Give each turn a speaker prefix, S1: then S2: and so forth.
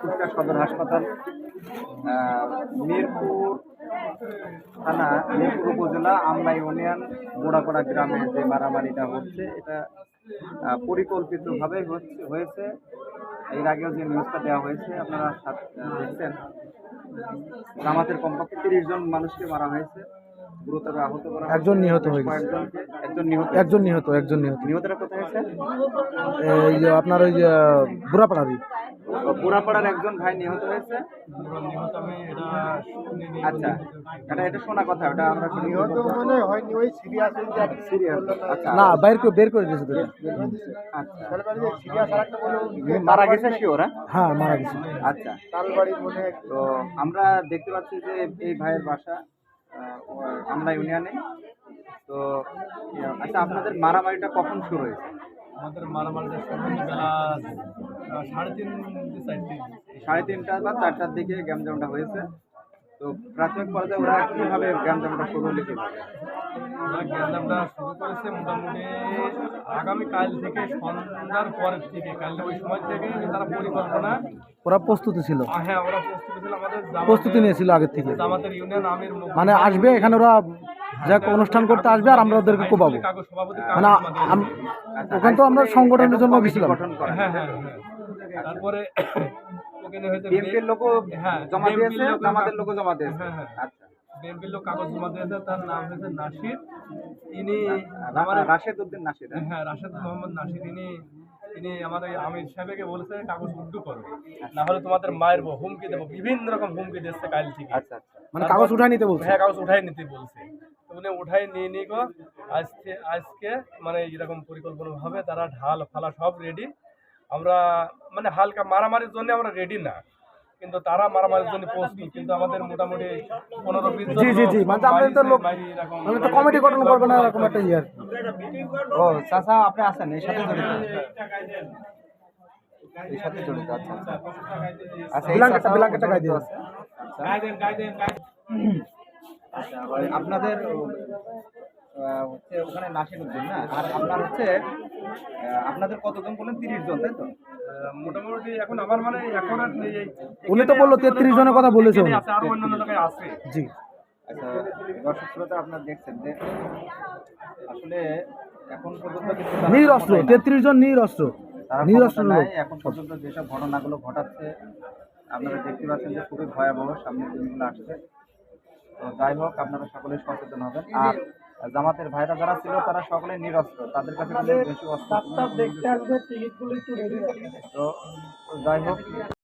S1: কুষ্টিয়া সদর হাসপাতাল মিরপুর থানা মিরপুর উপজেলা আমলা ইউনিয়ন মোড়াপাড়া গ্রামে যে মারামারিটা হচ্ছে এটা পরিকল্পিতভাবে হচ্ছে হয়েছে। এর আগেও যে নিউজটা দেওয়া হয়েছে আপনারা দেখছেন। জামাতের কমপক্ষে তিরিশ জন মানুষকে মারা হয়েছে। গুরুতর আহত করা
S2: একজন নিহত হয়ে গেছে।
S1: একজন নিহত
S2: একজন নিহত একজন নিহত।
S1: নিহতরা কোথায় হয়েছে
S2: এই যে আপনার ওই যে বুড়াপাড়ারই।
S1: পুরাপাড়ার একজন ভাই নিহত হয়েছে? আচ্ছা এটা এটা শোনা কথা ওটা আমরা শুনি।
S3: নিহত মানে হয়নি ওই সিরিয়াস হয়েছে
S1: সিরিয়াস আচ্ছা।
S2: না বাইর করে বের করে দিয়েছে তো
S1: আচ্ছা।
S3: সিরিয়াস আর বলে
S1: মারা গেছে। কি ওরা?
S2: হ্যাঁ মারা গেছে।
S1: আচ্ছা।
S3: তালবাড়ি মনে
S1: তো আমরা দেখতে পাচ্ছি যে এই ভাইয়ের বাসা আমরা ইউনিয়নে। তো আচ্ছা আপনাদের মারামারিটা কখন শুরু হয়েছে?
S4: আমাদের মারামারিটা বেলা সাড়ে তিন
S1: সাড়ে তিনটা বা চারটার দিকে গ্যামজামটা হয়েছে। তো প্রাথমিক পর্যায়ে ওরা কীভাবে গ্যামজামটা শুরু হলে কীভাবে?
S4: আমরা গ্যান্দামটা শুরু করেছে মোটামুটি আগামী কাল থেকে সন্ধ্যার পরের থেকে। কাল ওই সময় থেকে তারা পরিকল্পনা
S2: ওরা প্রস্তুতি ছিল?
S4: হ্যাঁ ওরা প্রস্তুতি ছিল আমাদের
S2: প্রস্তুতি নিয়েছিল আগের থেকে?
S4: জামাতের ইউনিয়ন আমির
S2: মানে আসবে এখানে ওরা যা অনুষ্ঠান করতে আসবে আর আমরা ওদেরকে কোপাবো মানে। ওখানে তো আমরা সংগঠনের জন্য গেছিলাম।
S1: গঠন করা
S4: হ্যাঁ হ্যাঁ হ্যাঁ। তারপরে
S1: বিএনপির লোকও
S4: হ্যাঁ,
S1: জমা দিয়েছে
S4: লোকও-
S1: জামাতের জমা দিয়েছে।
S4: হ্যাঁ, হ্যাঁ।
S1: আচ্ছা।
S4: বিএনপির লোক কাগজ জমা দিয়েছে তার নাম হয়েছে নাসির। তিনি আমার
S1: রাশেদ উদ্দিন নাসির হ্যাঁ?
S4: হ্যাঁ রাশেদ মোহাম্মদ নাসির। তিনি তিনি আমাদের আমির সাহেবকে বলেছে কাগজ করো। না হলে তোমাদের মায়ের হুমকি দেবো। বিভিন্ন রকম হুমকি দিচ্ছে কাল থেকে।
S1: আচ্ছা আচ্ছা।
S2: মানে কাগজ উঠায় নিতে বলছে।
S4: হ্যাঁ কাগজ উঠাই নিতে বলছে। তো উনি উঠাই নিয়ে নিয়ে গো আজকে আজকে মানে এরকম পরিকল্পনা ভাবে তারা ঢাল ফালা সব রেডি আমরা মানে হালকা মারামারির জন্য আমরা রেডি না কিন্তু তারা মারামারির জন্য প্রস্তুত কিন্তু আমাদের মোটামুটি পনেরো বিশ
S2: জি, জি, জি, মানে আপনাদের তো লোক- মানে একটা কমিটি গঠন করবে না এরকম একটা ইয়ে আর কি।
S1: ও চাচা আপনি আছেন এর সাথে জড়িত এর সাথে জড়িত আচ্ছা আচ্ছা আচ্ছা এই
S2: ব্ল্যাঙ্কেটটা- গায়ে
S1: জড়িত
S2: দিয়ে
S1: আছে। আচ্ছা। আচ্ছা, ওই আপনাদের হচ্ছে ওখানে নাসির উদ্দিন না? আর আপনার হচ্ছে আপনাদের কতজন বললেন? তিরিশ জন তাই তো?
S4: মোটামুটি এখন আমার মানে এখন
S2: উনি তো বলল 33 জনের কথা বলেছে
S4: আছে, আরও অন্যান্য জায়গায় আছে।
S2: জি।
S1: আচ্ছা দর্শক শ্রোতা আপনারা দেখছেন যে আসলে এখন পর্যন্ত
S2: নিরস্ত্র তেত্রিশ জন নিরস্ত্র।
S1: তারা
S2: নিরস্ত্র
S1: নাই, এখন পর্যন্ত যেসব ঘটনাগুলো ঘটাচ্ছে আপনারা দেখতে পাচ্ছেন যে খুবই ভয়াবহ সামনের দিনগুলো আসছে। তো যাই হোক আপনারা সকলে সচেতন হবেন। আর জামাতের ভাইরা যারা ছিল তারা সকলে নিরস্ত্র। তাদের কাছে বেশি অস্ত্র তো যাই হোক।